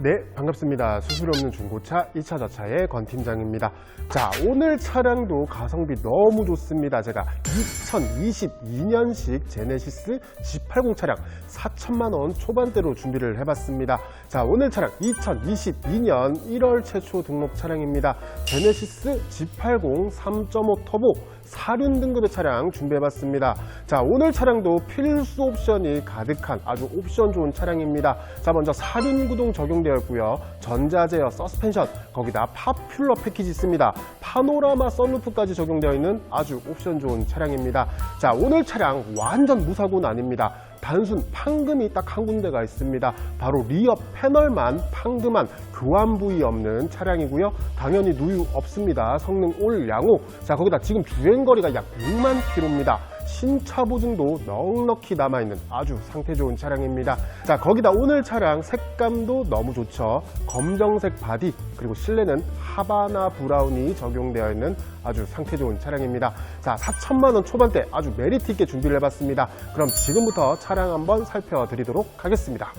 네, 반갑습니다. 수술 없는 중고차 2차 자차의 권 팀장입니다. 자, 오늘 차량도 가성비 너무 좋습니다. 제가 2022년식 제네시스 G80 차량 4천만 원 초반대로 준비를 해봤습니다. 자, 오늘 차량 2022년 1월 최초 등록 차량입니다. 제네시스 G80 3.5 터보 사륜 등급의 차량 준비해봤습니다. 자, 오늘 차량도 필수 옵션이 가득한 아주 옵션 좋은 차량입니다. 자, 먼저 사륜 구동 적용되어 있고요. 전자제어 서스펜션, 거기다 파퓰러 패키지 있습니다. 파노라마 썬루프까지 적용되어 있는 아주 옵션 좋은 차량입니다. 자, 오늘 차량 완전 무사고는 아닙니다. 단순 판금이 딱 한 군데가 있습니다. 바로 리어 패널만 판금한 교환 부위 없는 차량이고요. 당연히 누유 없습니다. 성능 올 양호. 자, 거기다 지금 주행거리가 약 6만 킬로입니다. 신차 보증도 넉넉히 남아있는 아주 상태 좋은 차량입니다. 자, 거기다 오늘 차량 색감도 너무 좋죠. 검정색 바디, 그리고 실내는 하바나 브라운이 적용되어 있는 아주 상태 좋은 차량입니다. 자, 4천만원 초반대 아주 메리트 있게 준비를 해봤습니다. 그럼 지금부터 차량 한번 살펴드리도록 하겠습니다.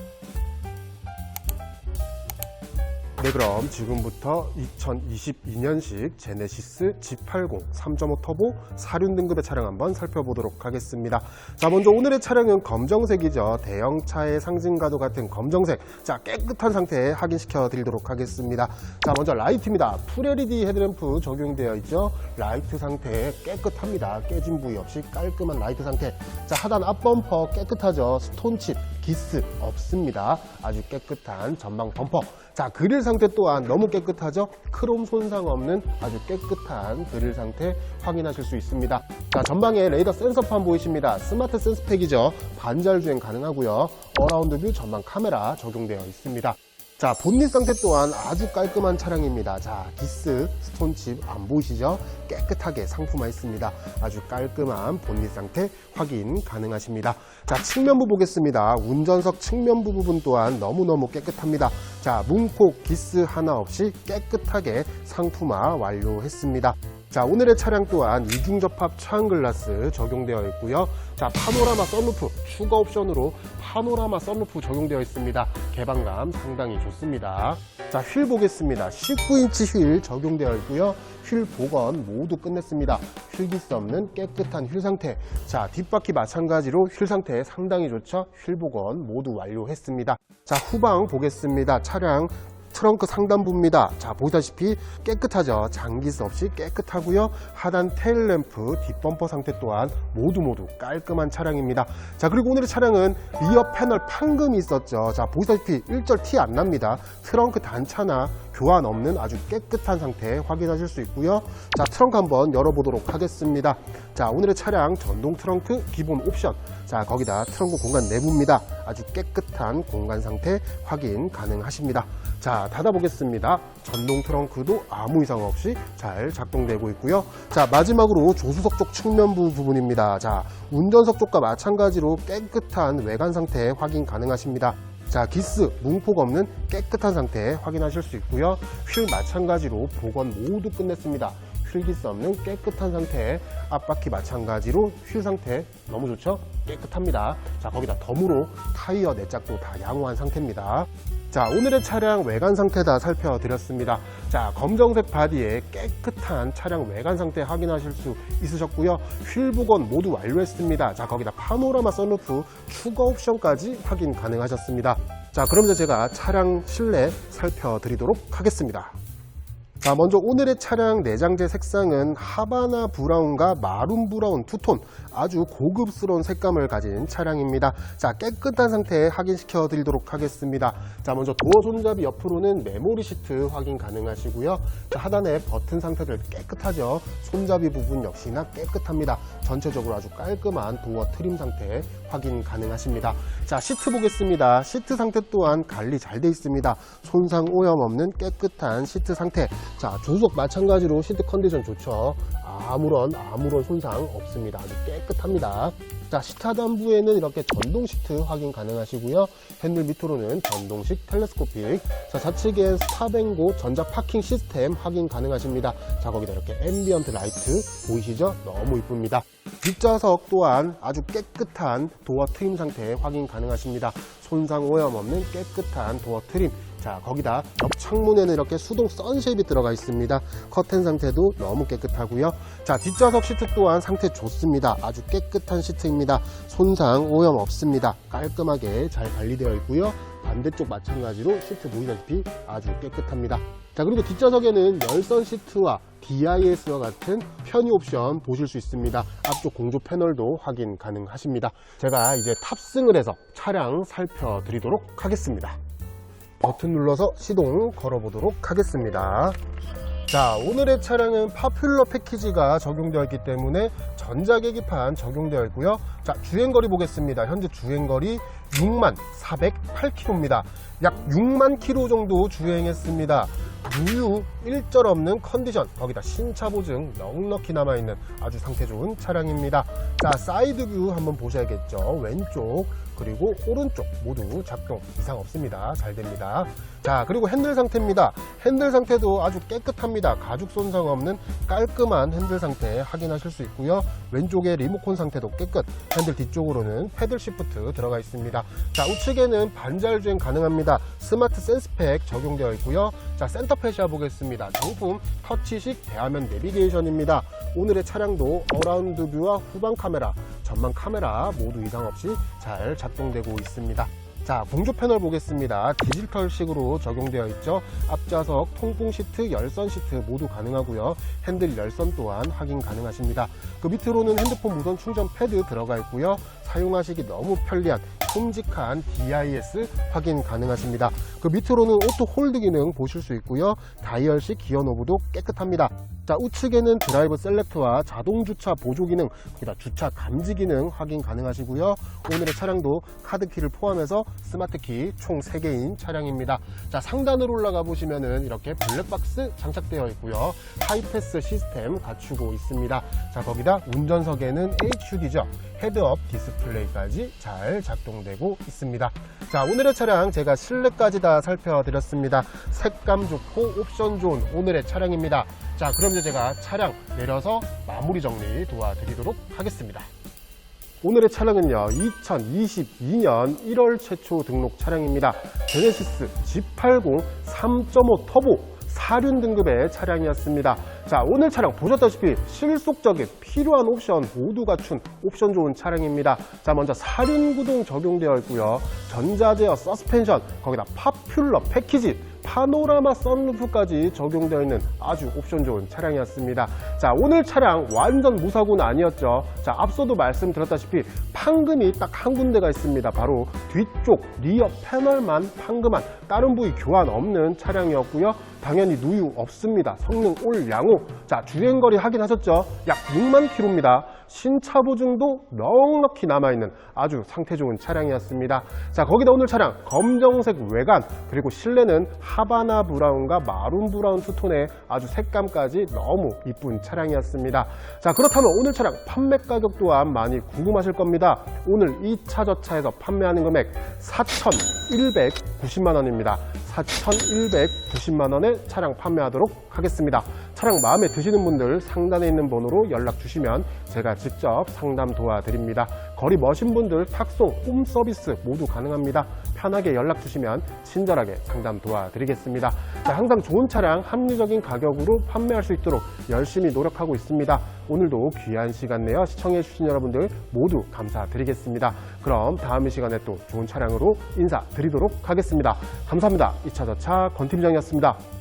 네, 그럼 지금부터 2022년식 제네시스 G80 3.5 터보 사륜 등급의 차량 한번 살펴보도록 하겠습니다. 자, 먼저 오늘의 차량은 검정색이죠. 대형차의 상징과도 같은 검정색. 자, 깨끗한 상태에 확인시켜 드리도록 하겠습니다. 자, 먼저 라이트입니다. 풀 LED 헤드램프 적용되어 있죠. 라이트 상태 깨끗합니다. 깨진 부위 없이 깔끔한 라이트 상태. 자, 하단 앞범퍼 깨끗하죠. 스톤칩, 기스 없습니다. 아주 깨끗한 전방 범퍼. 자, 그릴 상태 또한 너무 깨끗하죠? 크롬 손상 없는 아주 깨끗한 그릴 상태 확인하실 수 있습니다. 자, 전방에 레이더 센서판 보이십니다. 스마트 센스팩이죠. 반절 주행 가능하고요. 어라운드 뷰 전방 카메라 적용되어 있습니다. 자, 본닛 상태 또한 아주 깔끔한 차량입니다. 자, 기스, 스톤칩 안 보이시죠? 깨끗하게 상품화 있습니다. 아주 깔끔한 본닛 상태 확인 가능하십니다. 자, 측면부 보겠습니다. 운전석 측면부 부분 또한 너무너무 깨끗합니다. 자, 문콕, 기스 하나 없이 깨끗하게 상품화 완료했습니다. 자, 오늘의 차량 또한 이중 접합 차항 글라스 적용되어 있고요. 자, 파노라마 썬루프 추가 옵션으로 파노라마 썬루프 적용되어 있습니다. 개방감 상당히 좋습니다. 자, 휠 보겠습니다. 19인치 휠 적용되어 있고요. 휠 복원 모두 끝냈습니다. 휠기스 없는 깨끗한 휠 상태. 자, 뒷바퀴 마찬가지로 휠 상태 상당히 좋죠. 휠 복원 모두 완료했습니다. 자, 후방 보겠습니다. 차량 트렁크 상단부입니다. 자, 보시다시피 깨끗하죠. 장기스 없이 깨끗하고요. 하단 테일 램프, 뒷범퍼 상태 또한 모두 모두 깔끔한 차량입니다. 자, 그리고 오늘의 차량은 리어 패널 판금이 있었죠. 자, 보시다시피 1절 티 안 납니다. 트렁크 단차나 교환 없는 아주 깨끗한 상태 확인하실 수 있고요. 자, 트렁크 한번 열어보도록 하겠습니다. 자, 오늘의 차량 전동 트렁크 기본 옵션. 자, 거기다 트렁크 공간 내부입니다. 아주 깨끗한 공간 상태 확인 가능하십니다. 자, 닫아보겠습니다. 전동 트렁크도 아무 이상 없이 잘 작동되고 있고요. 자, 마지막으로 조수석 쪽 측면부 부분입니다. 자, 운전석 쪽과 마찬가지로 깨끗한 외관 상태 확인 가능하십니다. 자, 기스, 문폭 없는 깨끗한 상태 확인하실 수 있고요. 휠 마찬가지로 복원 모두 끝냈습니다. 휠기스 없는 깨끗한 상태, 앞바퀴 마찬가지로 휠 상태 너무 좋죠? 깨끗합니다. 자, 거기다 덤으로 타이어 내짝도 다 양호한 상태입니다. 자, 오늘의 차량 외관 상태 다 살펴드렸습니다. 자, 검정색 바디에 깨끗한 차량 외관 상태 확인하실 수 있으셨고요. 휠 복원 모두 완료했습니다. 자, 거기다 파노라마 썬루프 추가 옵션까지 확인 가능하셨습니다. 자, 그럼 이제 제가 차량 실내 살펴드리도록 하겠습니다. 자, 먼저 오늘의 차량 내장재 색상은 하바나 브라운과 마룬 브라운 투톤 아주 고급스러운 색감을 가진 차량입니다. 자, 깨끗한 상태 확인시켜 드리도록 하겠습니다. 자, 먼저 도어 손잡이 옆으로는 메모리 시트 확인 가능하시고요. 자, 하단에 버튼 상태들 깨끗하죠. 손잡이 부분 역시나 깨끗합니다. 전체적으로 아주 깔끔한 도어 트림 상태 확인 가능하십니다. 자, 시트 보겠습니다. 시트 상태 또한 관리 잘 돼 있습니다. 손상 오염 없는 깨끗한 시트 상태. 자, 조수석 마찬가지로 시트 컨디션 좋죠. 아무런 아무런 손상 없습니다. 아주 깨끗합니다. 자, 시트 하단부에는 이렇게 전동 시트 확인 가능하시고요. 핸들 밑으로는 전동식 텔레스코픽. 자, 좌측엔 스타뱅고 전자 파킹 시스템 확인 가능하십니다. 자, 거기다 이렇게 앰비언트 라이트 보이시죠? 너무 이쁩니다. 뒷좌석 또한 아주 깨끗한 도어 트림 상태 확인 가능하십니다. 손상 오염 없는 깨끗한 도어 트림. 자, 거기다 옆 창문에는 이렇게 수동 선쉐입이 들어가 있습니다. 커튼 상태도 너무 깨끗하고요. 자, 뒷좌석 시트 또한 상태 좋습니다. 아주 깨끗한 시트입니다. 손상 오염 없습니다. 깔끔하게 잘 관리되어 있고요. 반대쪽 마찬가지로 시트 보이다시피 아주 깨끗합니다. 자, 그리고 뒷좌석에는 열선 시트와 DIS와 같은 편의 옵션 보실 수 있습니다. 앞쪽 공조 패널도 확인 가능하십니다. 제가 이제 탑승을 해서 차량 살펴드리도록 하겠습니다. 버튼 눌러서 시동 걸어보도록 하겠습니다. 자, 오늘의 차량은 파퓰러 패키지가 적용되어 있기 때문에 전자계기판 적용되어 있고요. 자, 주행거리 보겠습니다. 현재 주행거리 6만 408km입니다. 약 6만 km 정도 주행했습니다. 무유 일절 없는 컨디션 거기다 신차 보증 넉넉히 남아있는 아주 상태 좋은 차량입니다 자 사이드 뷰 한번 보셔야겠죠 왼쪽 그리고 오른쪽 모두 작동 이상 없습니다. 잘 됩니다. 자 그리고 핸들 상태입니다. 핸들 상태도 아주 깨끗합니다. 가죽 손상 없는 깔끔한 핸들 상태 확인하실 수 있고요. 왼쪽에 리모컨 상태도 깨끗. 핸들 뒤쪽으로는 패들 시프트 들어가 있습니다. 자 우측에는 반잘 주행 가능합니다. 스마트 센스팩 적용되어 있고요. 자 센터페시아 보겠습니다. 정품 터치식 대화면 내비게이션입니다. 오늘의 차량도 어라운드 뷰와 후방 카메라 전방 카메라 모두 이상 없이 잘 작동되고 있습니다 자, 공조 패널 보겠습니다. 디지털식으로 적용되어 있죠. 앞좌석 통풍 시트, 열선 시트 모두 가능하고요. 핸들 열선 또한 확인 가능하십니다. 그 밑으로는 핸드폰 무선 충전 패드 들어가 있고요. 사용하시기 너무 편리한 큼직한 DIS 확인 가능하십니다. 그 밑으로는 오토 홀드 기능 보실 수 있고요. 다이얼식 기어 노브도 깨끗합니다. 자, 우측에는 드라이브 셀렉트와 자동 주차 보조 기능, 거기다 주차 감지 기능 확인 가능하시고요. 오늘의 차량도 카드키를 포함해서 스마트키 총 3개인 차량입니다. 자, 상단으로 올라가 보시면은 이렇게 블랙박스 장착되어 있고요. 하이패스 시스템 갖추고 있습니다. 자, 거기다 운전석에는 HUD죠. 헤드업 디스플레이까지 잘 작동되고 있습니다. 자, 오늘의 차량 제가 실내까지 다 살펴드렸습니다. 색감 좋고 옵션 좋은 오늘의 차량입니다. 자, 그럼 이제 제가 차량 내려서 마무리 정리 도와드리도록 하겠습니다. 오늘의 차량은요, 2022년 1월 최초 등록 차량입니다. 제네시스 G80 3.5 터보 사륜 등급의 차량이었습니다. 자, 오늘 차량 보셨다시피 실속적인 필요한 옵션 모두 갖춘 옵션 좋은 차량입니다. 자, 먼저 사륜 구동 적용되어 있고요. 전자제어 서스펜션, 거기다 파퓰러 패키지, 파노라마 썬루프까지 적용되어 있는 아주 옵션 좋은 차량이었습니다. 자, 오늘 차량 완전 무사고는 아니었죠. 자, 앞서도 말씀드렸다시피 판금이 딱 한 군데가 있습니다. 바로 뒤쪽 리어 패널만 판금한 다른 부위 교환 없는 차량이었고요. 당연히 누유 없습니다. 성능 올 양호. 자, 주행거리 확인하셨죠? 약 6만 킬로입니다. 신차 보증도 넉넉히 남아있는 아주 상태 좋은 차량이었습니다. 자, 거기다 오늘 차량 검정색 외관 그리고 실내는 하바나 브라운과 마룬 브라운 투톤의 아주 색감까지 너무 이쁜 차량이었습니다. 자, 그렇다면 오늘 차량 판매 가격 또한 많이 궁금하실 겁니다. 오늘 이 차 저 차에서 판매하는 금액 4,190만 원입니다. 4,190만 원에 차량 판매하도록 하겠습니다. 차량 마음에 드시는 분들 상단에 있는 번호로 연락 주시면 제가 직접 상담 도와드립니다. 거리 머신 분들 탁송, 홈 서비스 모두 가능합니다. 편하게 연락 주시면 친절하게 상담 도와드리겠습니다. 자, 항상 좋은 차량 합리적인 가격으로 판매할 수 있도록 열심히 노력하고 있습니다. 오늘도 귀한 시간 내어 시청해 주신 여러분들 모두 감사드리겠습니다. 그럼 다음 이 시간에 또 좋은 차량으로 인사드리도록 하겠습니다. 감사합니다. 2차 저차 권팀장이었습니다.